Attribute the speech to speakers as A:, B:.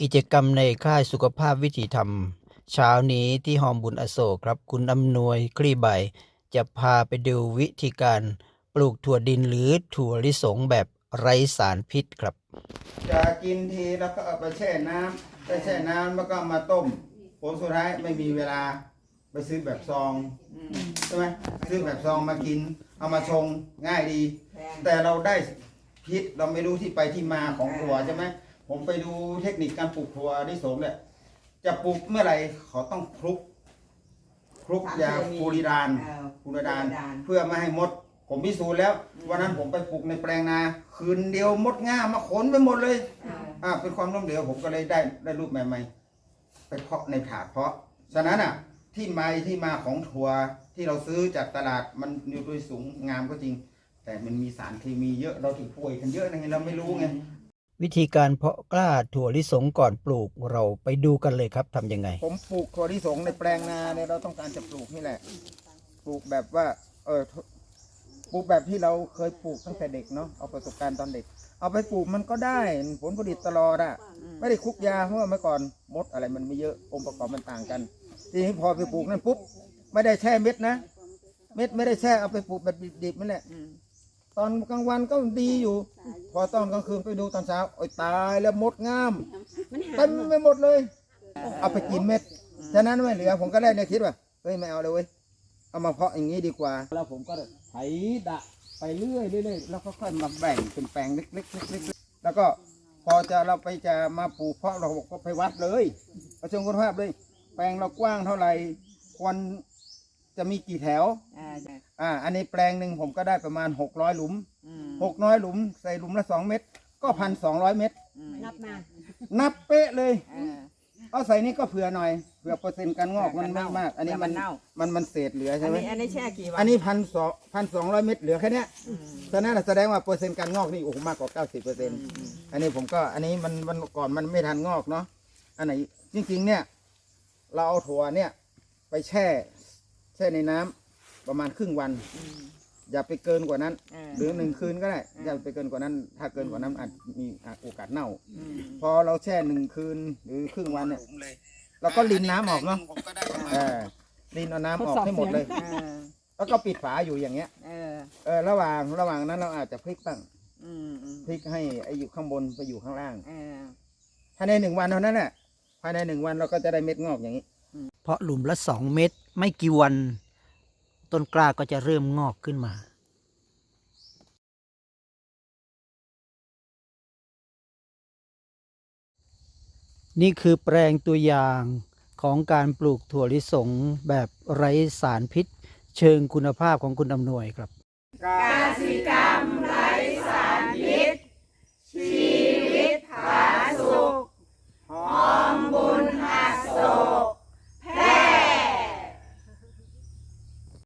A: กิจกรรมในค่ายสุขภาพวิถีธรรม เช้านี้ที่หอมบุญอโศกครับ คุณอำนวยคลี่ใบ จะพาไปดูวิธีการปลูกถั่วดินหรือถั่วลิสงแบบไร้สารพิษครับ
B: จะกินทีแล้วก็เอาไปแช่น้ำไปแช่น้ำแล้วก็มาต้มผลสุดท้ายไม่มีเวลาไปซื้อแบบซองใช่ไหมซื้อแบบซองมากิน เอามาชงง่ายดี แต่เราได้พิษเราไม่รู้ที่ไปที่มาของถั่วใช่ไหม ผมไปดูเทคนิคการปลูกถั่วที่สงเนี่ยจะปลูกเมื่อไหร่เขาต้องคลุกคลุกยาฟูริดาน
C: เออ
B: ฟูริดาน
C: ฟูริดาน
B: เพื่อไม่ให้มด ผมพิสูจน์แล้ววันนั้นผมไปปลูกในแปลงนา คืนเดียวมดง่ามาขนไปหมดเลยอ่าเป็นความล้มเหลวผมก็เลยได้ได้รูปใหม่ๆไปเพาะในถาดเพาะฉะนั้นอะ ที่มาที่มาของถั่วที่เราซื้อจากตลาดมันนิวทรีสูงงามก็จริง แต่มันมีสารเคมีเยอะเราถึงป่วยกันเยอะนะไงเราไม่รู้ไง
A: วิธีการเพาะกล้าถั่วลิสงก่อนปลูกเราไปดูกันเลยครับทำยังไง
B: ผมปลูกถั่วที่สงในแปลงนาเนี่ยเราต้องการจะปลูกนี่แหละ ปลูกแบบว่า เออปลูกแบบที่เราเคยปลูกตั้งแต่เด็กเนาะเอาประสบการณ์ตอนเด็ก เอาไปปลูกมันก็ได้ผลผลิตตลอดอะไม่ได้คุกยาเพราะว่าเมื่อก่อนมดอะไรมันไม่เยอะองค์ประกอบมันต่างกัน ทีนี้พอไปปลูกนั่นปุ๊บไม่ได้แช่เม็ดนะ เม็ดไม่ได้แช่เอาไปปลูกแบบดิบๆนั่นแหละ ตอนกลางวันก็ดีอยู่ พอตอนกลางคืนไปดูตอนเช้าโอ้ยตายแล้วมดงามเต็มไปหมดเลย เอาไปกินเม็ดฉะนั้นไม่เหลือผมก็ได้เนี่ยคิดว่าเฮ้ยไม่เอาเลยเว้ยเอามาเพาะอย่างนี้ดีกว่า แล้วผมก็ไถดะไปเรื่อยเรื่อยๆแล้วก็ค่อยมาแบ่งเป็นแปลงเล็กๆเล็กๆแล้วก็พอจะเราไปจะมาปลูกเพาะเราบอกก็ไปวัดเลยประชมคุณภาพเลย แปลงเรากว้างเท่าไหร่ควร จะมีกี่แถว
C: อ่าใช่
B: อ่า อันนี้แปลงหนึ่งผมก็ได้ประมาณหกร้อยหลุม
C: อืม
B: หกน้อยหลุม ใส่หลุมละสองเม็ดก็พันสองร้อยเม็ด
C: อืม
D: นับมา
B: นับเป๊ะเลย
C: อ่า
B: เอาใส่นี่ก็เผื่อหน่อยเผื่อเปอร์เซ็นต์การงอกมันไม่มาก อันนี้มัน
C: เดี๋ยวมันเน่า
B: มันมันเศษเหลือ
C: อั
B: ใช่
C: น
B: ไหม
C: นี้อันนี้แช่กี่วัน
B: อันนี้พันสองพันสองร้อยเม็ดเหลือแค่เนี้ย
C: อืม
B: ฉะนั้นแสดงว่าเปอร์เซ็นต์การงอกนี่โอ้โหมากกว่าเก้าสิบเปอร์เซ็นต์อันนี้ผมก็อันนี้มันมันก่อนมันไม่ทันงอกเนาะอันไหนจริงๆเนี่ย เราเอาถั่วเนี่ย ไปแช่แช่ในน้ำประมาณครึ่งวัน
C: อืม
B: อย่าไปเกินกว่านั้น
C: เออ
B: หรือหนึ่งคืนก็ได้อย่าไปเกินกว่านั้น ถ้าเกินกว่านั้นอาจมีโอกาสเน่า
C: อืม
B: พอเราแช่หนึ่งคืนหรือครึ่งวันเนี่ยเราก็รินน้ำออกเนาะเออรินเอาน้ำออกให้หมดเลย
C: เออ
B: แล้วก็ปิดฝาอยู่อย่างเงี้ย
C: เออ
B: เออระหว่างระหว่างนั้นเราอาจจะพลิกตั้ง
C: อืมอืม
B: พลิกให้ไอ้อยู่ข้างบนไปอยู่ข้างล่าง
C: เออ
B: ภายในหนึ่งวันเท่านั้นแหละภายในหนึ่งวันเราก็จะได้เม็ดงอกอย่างนี้
A: เพราะหลุมละสองเม็ดไม่กี่วัน ต้นกล้าก็จะเริ่มงอกขึ้นมานี่คือแปลงตัวอย่างของการปลูกถั่วลิสงแบบไร้สารพิษ เชิงคุณภาพของคุณอำนวยครับ
B: กา
C: สิกรรม